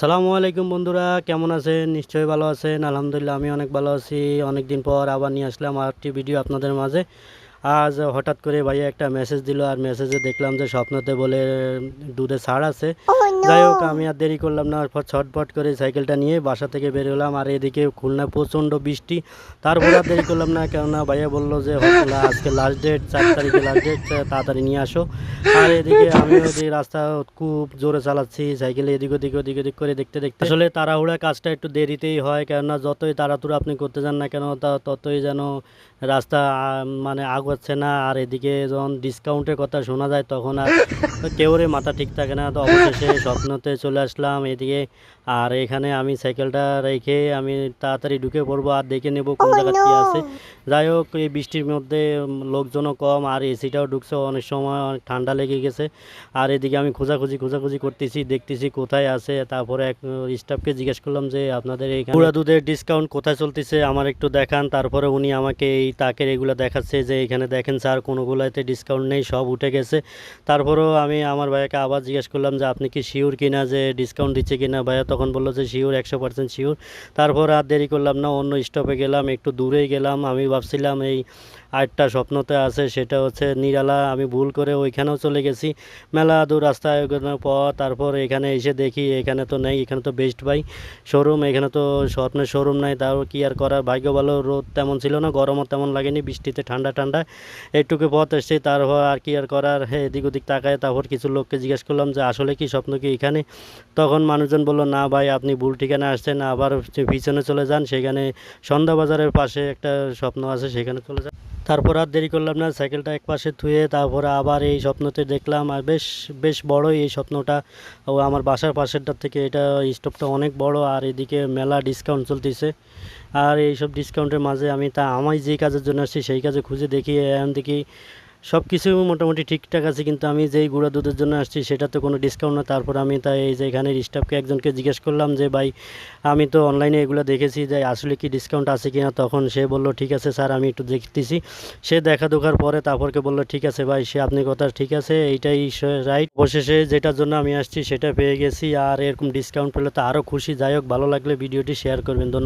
আসসালামু আলাইকুম বন্ধুরা, কেমন আছেন? নিশ্চয়ই ভালো আছেন। আলহামদুলিল্লাহ, আমি অনেক ভালো আছি। অনেকদিন পর আবার নিয়ে আসলাম আরেকটি ভিডিও আপনাদের মাঝে। আজ হঠাৎ করে ভাইয়া একটা মেসেজ দিল আর মেসেজে দেখলাম যে স্বপ্নতে বলে দুধে ছাড় আছে। যাই হোক আমি আর দেরি করলাম না পর ছটপট করে সাইকেলটা নিয়ে বাসা থেকে বের হলাম আর এদিকে খুলনায় প্রচণ্ড বৃষ্টি। তারপর আর দেরি করলাম না কেননা ভাইয়া বলল যে হয়তো আজকে লাস্ট ডেট চার তারিখে লাস্ট ডেট তাড়াতাড়ি নিয়ে আসো। আর এদিকে আমি ওই রাস্তা খুব জোরে চালাচ্ছি সাইকেলে এদিক ওদিক ওদিক ওদিক করে দেখতে দেখতে। আসলে তাড়াহুড়া কাজটা একটু দেরিতেই হয় কেননা যতই তাড়াতাড়ি আপনি করতে যান না কেন তা ততই যেন রাস্তা মানে মানে আগাচ্ছে না আর এদিকে যখন ডিসকাউন্টের কথা শোনা যায় তখন আর কেউরে মাথা ঠিক থাকে না। তো অবশেষে স্বপ্নতে চলে আসলাম এদিকে আর এখানে আমি সাইকেলটা রেখে আমি তাড়াতাড়ি ঢুকে পড়ব আর দেখে নেব কোন জায়গা কি আছে। যাই হোক এই বৃষ্টির মধ্যে লোকজনও কম আর এসিটাও ঢুকছে অনেক সময় অনেক ঠান্ডা লেগে গেছে। আর এদিকে আমি খোঁজাখুঁজি খোঁজাখুঁজি করতেছি দেখতেছি কোথায় আছে। তারপরে এক স্টাফকে জিজ্ঞেস করলাম যে আপনাদের এই পুরা দুধের ডিসকাউন্ট কোথায় চলতেছে? আমার একটু দেখান। তারপরে উনি আমাকে এই তাকের এগুলো দেখাচ্ছে যে এখানে দেখেন স্যার, কোনোগুলোতে ডিসকাউন্ট নেই, সব উঠে গেছে। তারপরেও আমি আমার ভাইয়াকে আবার জিজ্ঞেস করলাম যে, আপনি কি শিওর কিনা যে ডিসকাউন্ট দিচ্ছে কিনা? ভাইয়া তখন বলল যে শিওর একশো পার্সেন্ট শিওর তারপর আর দেরি করলাম না, অন্য স্টপে গেলাম, একটু দূরেই গেলাম। আমি ভাবছিলাম এই আরেকটা স্বপ্নতে আছে, সেটা হচ্ছে নিরালা। আমি ভুল করে ওইখানেও চলে গেছি। মেলা দূর রাস্তায় পর তারপর এখানে এসে দেখি এখানে তো নেই, এখানে তো বেস্ট বাই শোরুম এখানে তো স্বপ্নের শোরুম নাই, তাও কি আর করার? ভাগ্য ভালো রোদ তেমন ছিল না, গরমও তেমন লাগেনি, বৃষ্টিতে ঠান্ডা ঠান্ডা। এইটুকু পথ এসেছি তারপর আর কি আর করার? এদিক ওদিক তাকায় তারপর কিছু লোককে জিজ্ঞেস করলাম যে, আসলে কি স্বপ্ন কি এখানে? তখন মানুষজন বলল, না ভাই, আপনি ভুল ঠিকানা আসছেন, আবার পিছনে চলে যান, সেখানে সন্ধ্যা বাজারের পাশে একটা স্বপ্ন আছে, সেখানে চলে যান। তারপর আর দেরি করলাম না সাইকেলটা এক পাশে থুয়ে তারপরে আবার এই স্বপ্নতে দেখলাম, আর বেশ বেশ বড়ই এই স্বপ্নটা। ও আমার বাসার পাশেরটার থেকে এটা স্টোভটা অনেক বড়, আর এদিকে মেলা ডিসকাউন্ট চলতেছে। আর এইসব ডিসকাউন্টের মাঝে আমি তা, আমায় যে কাজের জন্য আসছি সেই কাজে খুঁজে দেখি এমন দেখি সব কিছু মোটামুটি ঠিকঠাক আছে, কিন্তু আমি যেই গুঁড়া দুধের জন্য আসছি সেটা তো কোনো ডিসকাউন্ট না। তারপর আমি তাই এই যে এখানে স্টাফকে একজনকে জিজ্ঞেস করলাম যে, ভাই, আমি তো অনলাইনে এগুলো দেখেছি যে আসলে কি ডিসকাউন্ট আছে কি না তখন সে বলল, ঠিক আছে স্যার, আমি একটু দেখতেছি। সে দেখা দেখার পরে তারপরকে বলল, ঠিক আছে ভাই, সে আপনি কথা ঠিক আছে, এইটাই রাইট অবশেষে যেটার জন্য আমি আসছি সেটা পেয়ে গেছি, আর এরকম ডিসকাউন্ট পেলে তো আরও খুশি। যাই হোক, ভালো লাগলে ভিডিওটি শেয়ার করবেন।